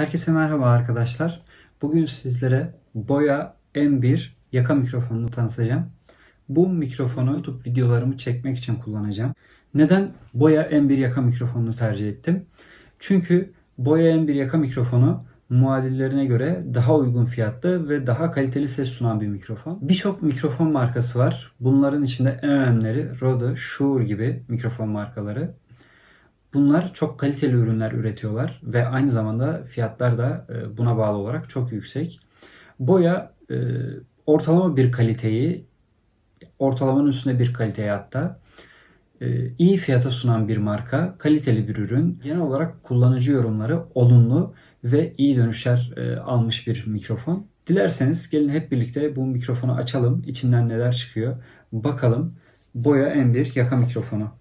Herkese merhaba arkadaşlar. Bugün sizlere Boya M1 yaka mikrofonunu tanıtacağım. Bu mikrofonu YouTube videolarımı çekmek için kullanacağım. Neden Boya M1 yaka mikrofonunu tercih ettim? Çünkü Boya M1 yaka mikrofonu muadillerine göre daha uygun fiyatlı ve daha kaliteli ses sunan bir mikrofon. Birçok mikrofon markası var. Bunların içinde en önemlileri Rode, Shure gibi mikrofon markaları. Bunlar çok kaliteli ürünler üretiyorlar ve aynı zamanda fiyatlar da e, buna bağlı olarak çok yüksek. Boya e, ortalama bir kaliteyi, ortalamanın üstünde bir kaliteyi hatta e, iyi fiyata sunan bir marka, kaliteli bir ürün. Genel olarak kullanıcı yorumları olumlu ve iyi dönüşler almış bir mikrofon. Dilerseniz gelin hep birlikte bu mikrofonu açalım. İçinden neler çıkıyor. Bakalım. Boya M1 yaka mikrofonu.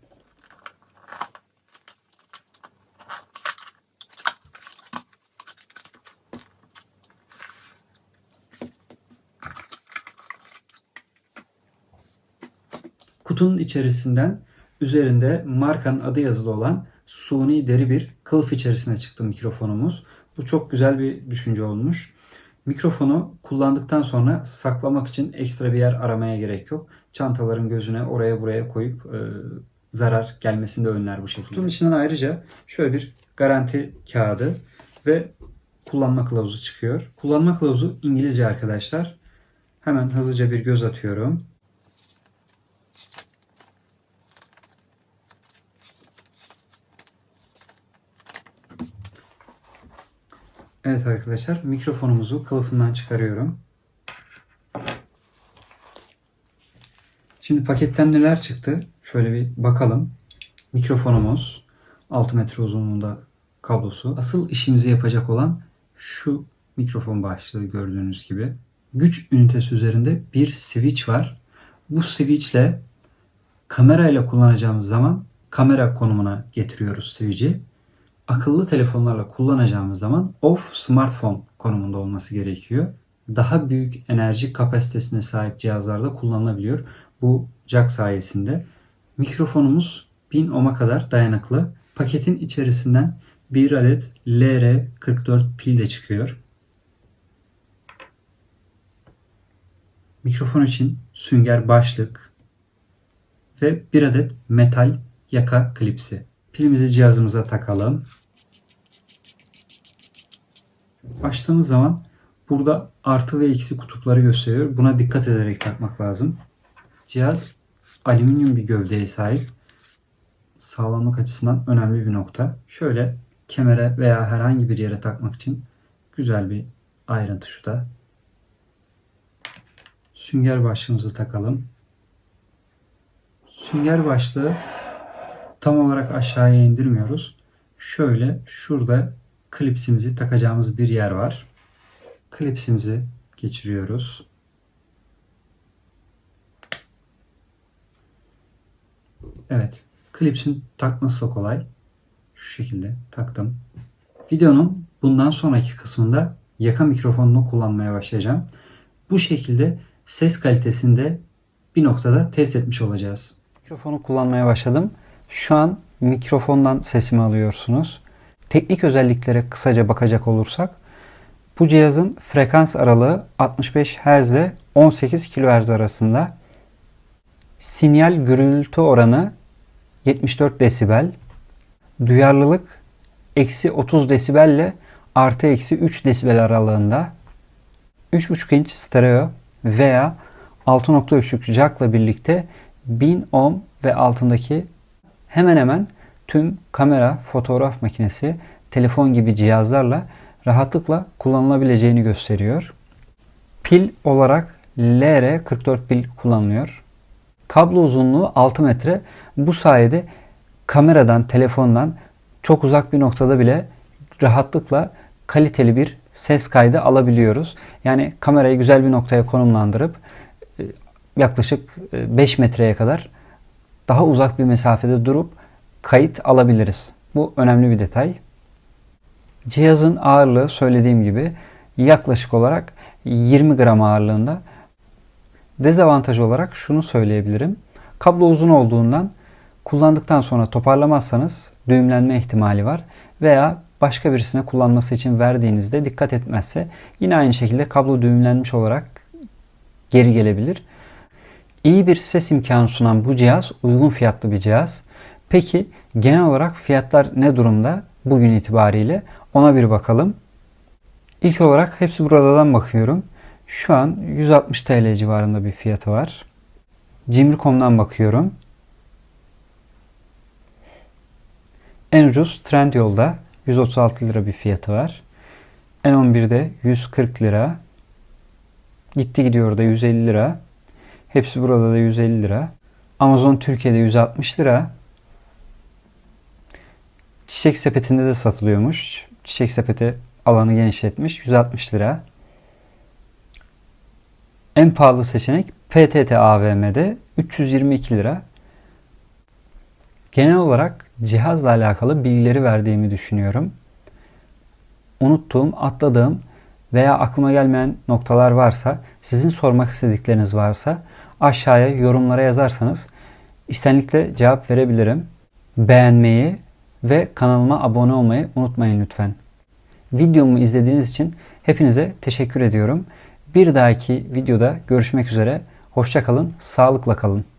Kutunun içerisinden üzerinde markanın adı yazılı olan suni deri bir kılıf içerisine çıktı mikrofonumuz. Bu çok güzel bir düşünce olmuş. Mikrofonu kullandıktan sonra saklamak için ekstra bir yer aramaya gerek yok. Çantaların gözüne oraya buraya koyup e, zarar gelmesini de önler bu şekilde. Kutunun içinden ayrıca şöyle bir garanti kağıdı ve kullanma kılavuzu çıkıyor. Kullanma kılavuzu İngilizce arkadaşlar. Hemen hızlıca bir göz atıyorum. Evet arkadaşlar mikrofonumuzu kılıfından çıkarıyorum. Şimdi paketten neler çıktı? Şöyle bir bakalım. Mikrofonumuz 6 metre uzunluğunda kablosu. Asıl işimizi yapacak olan şu mikrofon başlığı gördüğünüz gibi. Güç ünitesi üzerinde bir switch var. Bu switch ile kamerayla kullanacağımız zaman kamera konumuna getiriyoruz switch'i akıllı telefonlarla kullanacağımız zaman off smartphone konumunda olması gerekiyor. Daha büyük enerji kapasitesine sahip cihazlarda kullanılabiliyor. Bu jack sayesinde. Mikrofonumuz 1000 ohm'a kadar dayanıklı. Paketin içerisinden bir adet LR44 pil de çıkıyor. Mikrofon için sünger başlık ve bir adet metal yaka klipsi. Pilimizi cihazımıza takalım. Açtığımız zaman burada artı ve eksi kutupları gösteriyor. Buna dikkat ederek takmak lazım. Cihaz alüminyum bir gövdeye sahip. Sağlamlık açısından önemli bir nokta. Şöyle kemere veya herhangi bir yere takmak için güzel bir ayrıntı şu da. Sünger başlığımızı takalım. Sünger başlığı tam olarak aşağıya indirmiyoruz. Şöyle şurada klipsimizi takacağımız bir yer var. Klipsimizi geçiriyoruz. Evet. Klipsin takması da kolay. Şu şekilde taktım. Videonun bundan sonraki kısmında yaka mikrofonunu kullanmaya başlayacağım. Bu şekilde ses kalitesini de bir noktada test etmiş olacağız. Mikrofonu kullanmaya başladım. Şu an mikrofondan sesimi alıyorsunuz. Teknik özelliklere kısaca bakacak olursak bu cihazın frekans aralığı 65 Hz ile 18 kHz arasında. Sinyal gürültü oranı 74 desibel. Duyarlılık eksi 30 desibel ile artı eksi 3 desibel aralığında. 3.5 inç stereo veya 6.3'lük jackla birlikte 1000 ohm ve altındaki hemen hemen tüm kamera, fotoğraf makinesi, telefon gibi cihazlarla rahatlıkla kullanılabileceğini gösteriyor. Pil olarak LR44 pil kullanılıyor. Kablo uzunluğu 6 metre. Bu sayede kameradan, telefondan çok uzak bir noktada bile rahatlıkla kaliteli bir ses kaydı alabiliyoruz. Yani kamerayı güzel bir noktaya konumlandırıp e, yaklaşık 5 e, metreye kadar daha uzak bir mesafede durup kayıt alabiliriz. Bu önemli bir detay. Cihazın ağırlığı söylediğim gibi yaklaşık olarak 20 gram ağırlığında. Dezavantaj olarak şunu söyleyebilirim. Kablo uzun olduğundan kullandıktan sonra toparlamazsanız düğümlenme ihtimali var veya başka birisine kullanması için verdiğinizde dikkat etmezse yine aynı şekilde kablo düğümlenmiş olarak geri gelebilir. İyi bir ses imkanı sunan bu cihaz uygun fiyatlı bir cihaz. Peki genel olarak fiyatlar ne durumda bugün itibariyle ona bir bakalım. İlk olarak hepsi buradan bakıyorum. Şu an 160 TL civarında bir fiyatı var. Cimri.com'dan bakıyorum. En ucuz Trendyol'da 136 lira bir fiyatı var. N11'de 140 lira. Gitti gidiyor da 150 lira. Hepsi burada da 150 lira. Amazon Türkiye'de 160 lira. Çiçek sepetinde de satılıyormuş. Çiçek sepeti alanı genişletmiş. 160 lira. En pahalı seçenek PTT AVM'de 322 lira. Genel olarak cihazla alakalı bilgileri verdiğimi düşünüyorum. Unuttuğum, atladığım veya aklıma gelmeyen noktalar varsa, sizin sormak istedikleriniz varsa aşağıya yorumlara yazarsanız içtenlikle cevap verebilirim. Beğenmeyi ve kanalıma abone olmayı unutmayın lütfen. Videomu izlediğiniz için hepinize teşekkür ediyorum. Bir dahaki videoda görüşmek üzere. Hoşçakalın, sağlıkla kalın.